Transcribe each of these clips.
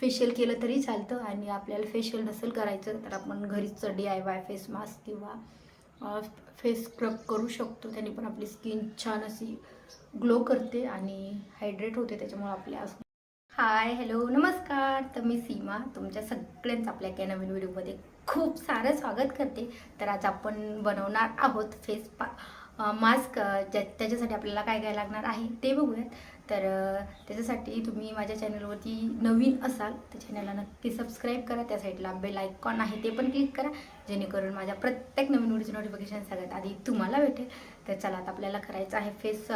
Facial केलं तरी चालतं आणि आपल्याला फेशियल नसेल करायचं तर आपण घरीच D I Y face mask किंवा फेस स्क्रब करू शकतो. त्याने पण आपली स्किन छान अशी ग्लो करते आणि हायड्रेट होते. त्याच्यामुळे आपल्या हाय हॅलो नमस्कार. तर मी सीमा तुमच्या सगळ्यांचं आपल्या एका नवीन व्हिडिओमध्ये खूप सारं स्वागत करते. तर आज आपण बनवणार आहोत फेस पा मास्क ज्या त्याच्यासाठी आपल्याला काय काय लागणार आहे ते बघूयात. तर त्याच्यासाठी तुम्ही माझ्या चॅनलवरती नवीन असाल तर चॅनलला नक्की सबस्क्राईब करा. त्या साईडला बेल आयकॉन आहे ते पण क्लिक करा. जेणेकरून माझ्या प्रत्येक नवीन व्हिडिओचं नोटिफिकेशन सगळ्यात आधी तुम्हाला भेटेल. तर चला आता आपल्याला करायचं आहे फेस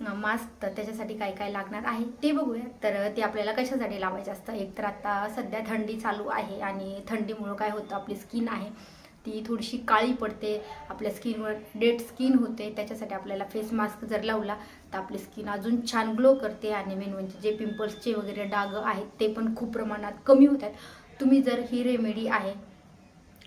मास्क तर त्याच्यासाठी काय काय लागणार आहे ते बघूया. तर ते आपल्याला कशासाठी लावायचं असतं? एक तर आता सध्या थंडी चालू आहे आणि थंडीमुळं काय होतं? आपली स्किन आहे. ती थोडीशी काळी पडते आपल्या स्किनवर डेड स्किन होते त्याच्यासाठी आपल्याला फेस मास्क जर लावला तर आपली स्किन अजून छान ग्लो करते आणि मेन म्हणजे जे पिंपल्सचे वगैरे डाग आहेत ते पण खूप प्रमाणात कमी होतात. तुम्ही जर ही रेमेडी आहे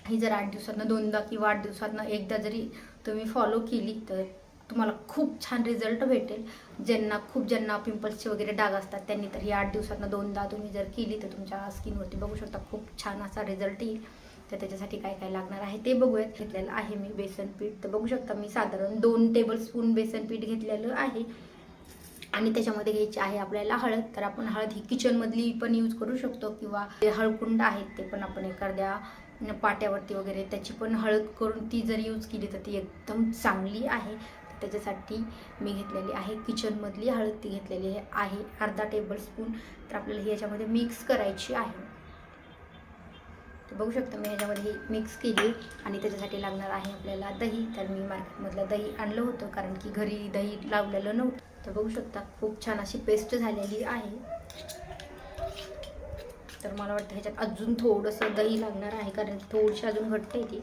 ही जर आठ दिवसातनं दोनदा किंवा आठ दिवसातनं एकदा जरी तुम्ही फॉलो केली तर तुम्हाला खूप छान रिझल्ट भेटेल. ज्यांना खूप ज्यांना पिंपल्सचे वगैरे डाग असतात त्यांनी तर ही आठ दिवसातनं दोनदा तुम्ही जर केली तर तुमच्या स्किनवरती बघू शकता खूप छान असा रिझल्ट येईल. तर त्याच्यासाठी काय काय लागणार आहे ते बघूयात. घेतलेलं आहे मी बेसन पीठ. तर बघू शकता मी साधारण दोन टेबल स्पून बेसन पीठ घेतलेलं आहे. आणि त्याच्यामध्ये घ्यायची आहे आपल्याला हळद. तर आपण हळद ही किचनमधली पण यूज करू शकतो किंवा जे हळकुंड आहेत ते पण आपण एखाद्या पाट्यावरती वगैरे त्याची पण हळद करून ती जर यूज केली तर ती एकदम चांगली आहे. त्याच्यासाठी मी घेतलेली आहे किचनमधली हळद ती घेतलेली आहे अर्धा टेबलस्पून तर आपल्याला ही याच्यामध्ये मिक्स करायची आहे. तर बघू शकता मी ह्याच्यामध्ये ही मिक्स केली आणि त्याच्यासाठी लागणार आहे आपल्याला दही. तर मी मार्केटमधलं दही आणलं होतं कारण की घरी दही लावलेलं नव्हतं. तर बघू शकता खूप छान अशी पेस्ट झालेली आहे. तर मला वाटतं ह्याच्यात अजून थोडंसं दही लागणार आहे कारण की थोडीशी अजून घट्ट आहे ती.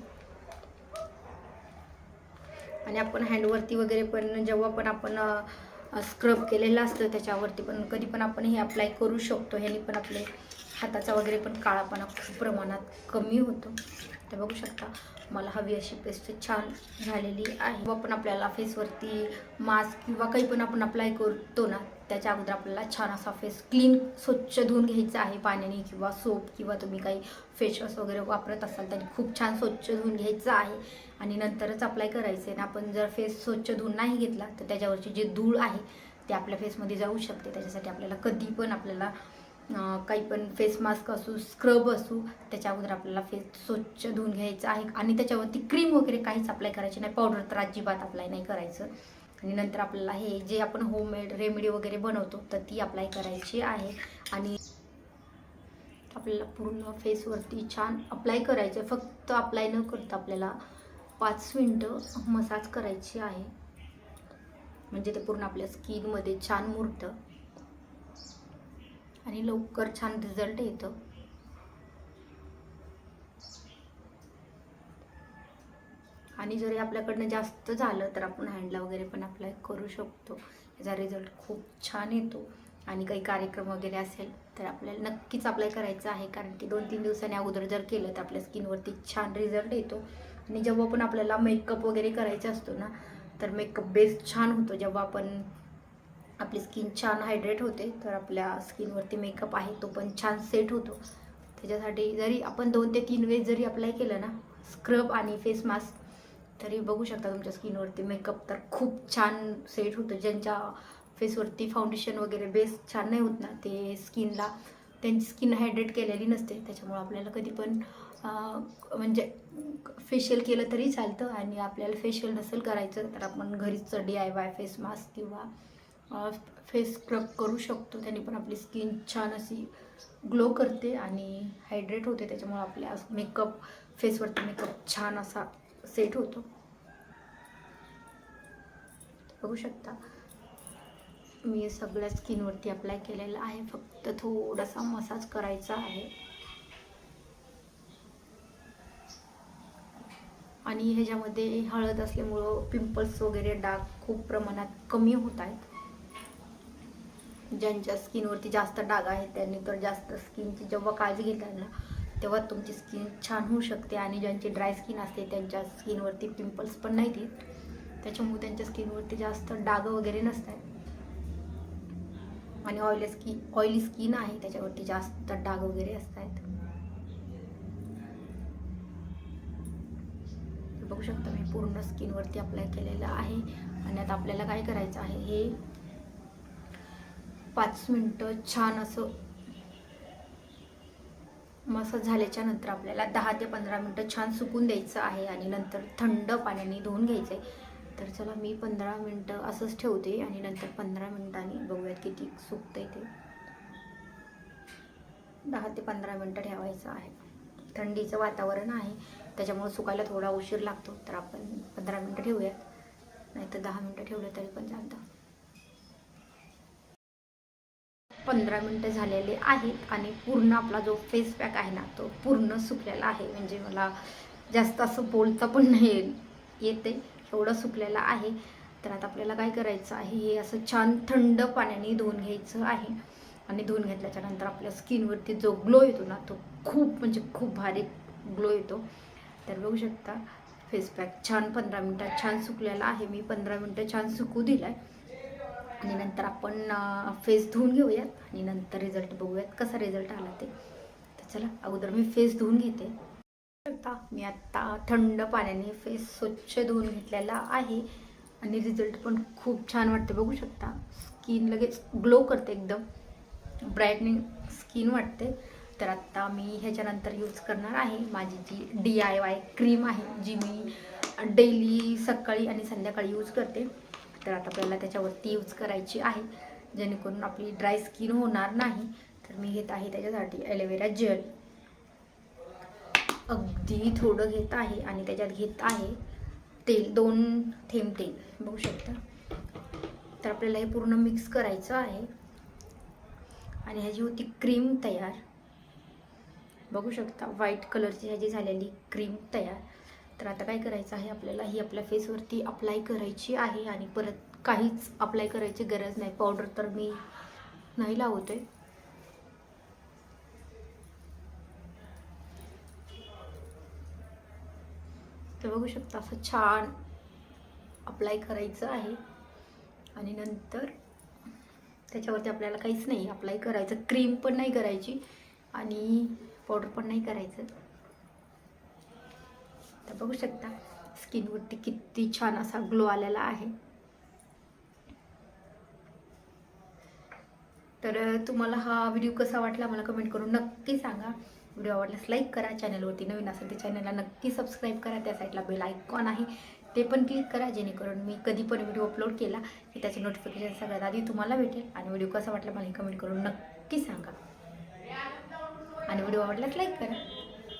आणि आपण हँडवरती वगैरे पण जेव्हा पण आपण स्क्रब केलेलं असतं त्याच्यावरती पण कधी पण आपण हे अप्लाय करू शकतो. ह्याने पण आपले हाताचा वगैरे पण काळापणा खूप प्रमाणात कमी होतो. तर बघू शकता मला हवी अशी पेस्ट छान झालेली आहे. व पण आपल्याला फेसवरती मास्क किंवा काही पण आपण अप्लाय करतो ना त्याच्या अगोदर आपल्याला छान असा फेस क्लीन स्वच्छ धुवून घ्यायचा आहे पाण्याने किंवा सोप किंवा तुम्ही काही फेसवॉश वगैरे वापरत असाल तरी खूप छान स्वच्छ धुवून घ्यायचं आहे. आणि नंतरच अप्लाय करायचं आहे आपण जर फेस स्वच्छ धुवून नाही घेतला तर त्याच्यावरची जी धूळ आहे ते आपल्या फेसमध्ये जाऊ शकते. त्याच्यासाठी आपल्याला कधी पण आपल्याला काही पण फेस मास्क असू स्क्रब असू त्याच्या अगोदर आपल्याला फेस स्वच्छ धुवून घ्यायचं आहे. आणि त्याच्यावरती क्रीम वगैरे काहीच अप्लाय करायची नाही. पावडर तर अजिबात अप्लाय नाही करायचं. आणि नंतर आपल्याला हे जे आपण होममेड रेमेडी वगैरे बनवतो तर ती अप्लाय करायची आहे. आणि आपल्याला पूर्ण फेसवरती छान अप्लाय करायचं आहे फक्त अप्लाय न करता आपल्याला पाच मिनटं मसाज करायची आहे. म्हणजे ते पूर्ण आपल्या स्किनमध्ये छान मुरतं. आणि लवकर छान रिझल्ट येतं. आणि जरी आपल्याकडनं जास्त झालं तर आपण हँडला वगैरे पण अप्लाय करू शकतो. याचा रिझल्ट खूप छान येतो. आणि काही कार्यक्रम वगैरे असेल तर आपल्याला नक्कीच अप्लाय करायचं आहे. कारण की दोन तीन दिवसांनी अगोदर जर केलं तर आपल्या स्किनवरती छान रिझल्ट येतो. आणि जेव्हा पण आपल्याला मेकअप वगैरे करायचा असतो ना तर मेकअप बेस छान होतो. जेव्हा आपण आपली स्किन छान हायड्रेट होते तर आपल्या स्किनवरती मेकअप आहे तो पण छान सेट होतो. त्याच्यासाठी जरी आपण दोन ते तीन वेळेस जरी अप्लाय केलं ना स्क्रब आणि फेस मास्क तरी बघू शकता तुमच्या स्किनवरती मेकअप तर खूप छान सेट होतं. ज्यांच्या फेसवरती फाउंडेशन वगैरे बेस छान नाही होत ना ते स्किनला त्यांची स्किन हायड्रेट केलेली नसते. त्याच्यामुळे आपल्याला कधी पण म्हणजे फेशियल केलं तरी चालतं आणि आपल्याला फेशियल नसेल करायचं तर आपण घरीच D I Y face mask किंवा फेस स्क्रब करू शकतो. त्याने पण आपली स्किन छान अशी ग्लो करते आणि हायड्रेट होते. त्याच्यामुळे आपल्या मेकअप फेसवरती मेकअप छान असा सेट होतो. बघू शकता. मी सगळ्या स्किनवरती अप्लाय केलेला आहे. फक्त थोडासा मसाज करायचा आहे. आणि ह्याच्यामध्ये हळद असल्यामुळं पिंपल्स वगैरे डाग खूप प्रमाणात कमी होत आहेत. ज्यांच्या स्किनवरती जास्त डाग आहेत त्यांनी तर जास्त स्किनची जेव्हा काळजी घेतात ना तेव्हा तुमची स्किन छान होऊ शकते आणि ज्यांची ड्राय स्किन असते त्यांच्या स्किनवरती पिंपल्स पण नाही येत त्याच्यामुळे त्यांच्या स्किनवरती जास्त डाग वगैरे नसतात. आणि ऑइली स्किन ऑइली स्किन आहे त्याच्यावरती जास्त डाग वगैरे असतात. बघू शकता मी पूर्ण स्किनवरती अप्लाय केलेलं आहे. आणि आता आपल्याला काय करायचं आहे हे पाच मिनटं छान असं मसाज झाल्याच्यानंतर आपल्याला दहा ते पंधरा मिनटं छान सुकून द्यायचं आहे आणि नंतर थंड पाण्याने धुवून घ्यायचं आहे तर चला मी पंधरा मिनटं असंच ठेवते आणि नंतर पंधरा मिनटांनी बघूयात किती सुकतं आहे ते. दहा ते पंधरा मिनटं ठेवायचं आहे. थंडीचं वातावरण आहे. त्याच्यामुळे सुकायला थोडा उशीर लागतो. तर आपण पंधरा मिनटं ठेवूयात. नाहीतर दहा मिनटं ठेवलं तरी पण चालतं. पंधरा मिनटं झालेले आहेत आणि पूर्ण आपला जो फेस पॅक आहे ना तो पूर्ण सुकलेला आहे. म्हणजे मला जास्त असं बोलता पण नाही येते एवढं सुकलेलं आहे. तर आता आपल्याला काय करायचं आहे हे असं छान थंड पाण्याने धुवून घ्यायचं आहे. आणि धुवून घेतल्याच्या नंतर आपल्या स्किनवरती जो ग्लो येतो ना तो खूप म्हणजे खूप भारी ग्लो येतो. तर बघू शकता फेस पॅक छान पंधरा मिनटात छान सुकलेला आहे. मी पंधरा मिनटं छान सुकू दिला आहे आणि नंतर आपण फेस धुवून घेऊयात आणि नंतर रिझल्ट बघूयात कसा रिझल्ट आला ते. तर चला अगोदर मी फेस धुवून घेते. मी आत्ता थंड पाण्याने फेस स्वच्छ धुवून घेतलेला आहे आणि रिझल्ट पण खूप छान वाटते बघू शकता. स्किन लगेच ग्लो करते एकदम. ब्राईटनिंग स्किन वाटते. तर आत्ता मी ह्याच्यानंतर यूज करणार आहे माझी जी डी आय वाय क्रीम आहे जी मी डेली सकाळी आणि संध्याकाळी यूज करते. तर आता आपल्याला त्याच्यावरती यूज करायची आहे. जेणेकरून आपली ड्राय स्किन होणार नाही. तर मी घेत आहे त्याच्यासाठी ॲलोवेरा जेल अगदी थोडं घेत आहे आणि त्याच्यात घेत आहे तेल दोन थेंब तेल. बघू शकता. तर आपल्याला हे पूर्ण मिक्स करायचं आहे. आणि ह्याची होती क्रीम तयार. बघू शकता व्हाईट कलरची ह्याची झालेली क्रीम तयार. तर आता काय करायचं आहे आपल्याला? ही आपल्या फेसवरती अप्लाय करायची आहे आणि परत काहीच अप्लाय करायची गरज नाही. पावडर तर मी नाही लावते तर बघू शकता असं छान अप्लाय करायचं आहे. आणि नंतर त्याच्यावरती आपल्याला काहीच नाही अप्लाय करायचं. क्रीम पण नाही करायची आणि पावडर पण नाही करायचं. तर बघू शकता. स्किनवरती किती छान असा ग्लो आलेला आहे. तर तुम्हाला हा व्हिडिओ कसा वाटला मला कमेंट करून नक्की सांगा. व्हिडिओ आवडल्यास लाईक करा. चॅनलवरती नवीन असेल तर चॅनलला नक्की सबस्क्राईब करा. त्या साईडला बेल आयकॉन आहे. ते पण क्लिक करा. जेणेकरून मी कधी पण व्हिडिओ अपलोड केला की त्याचे नोटिफिकेशन सगळ्यात आधी तुम्हाला भेटेल. आणि व्हिडिओ कसा वाटला मला कमेंट करून नक्की सांगा. आणि व्हिडिओ आवडल्यास लाईक करा.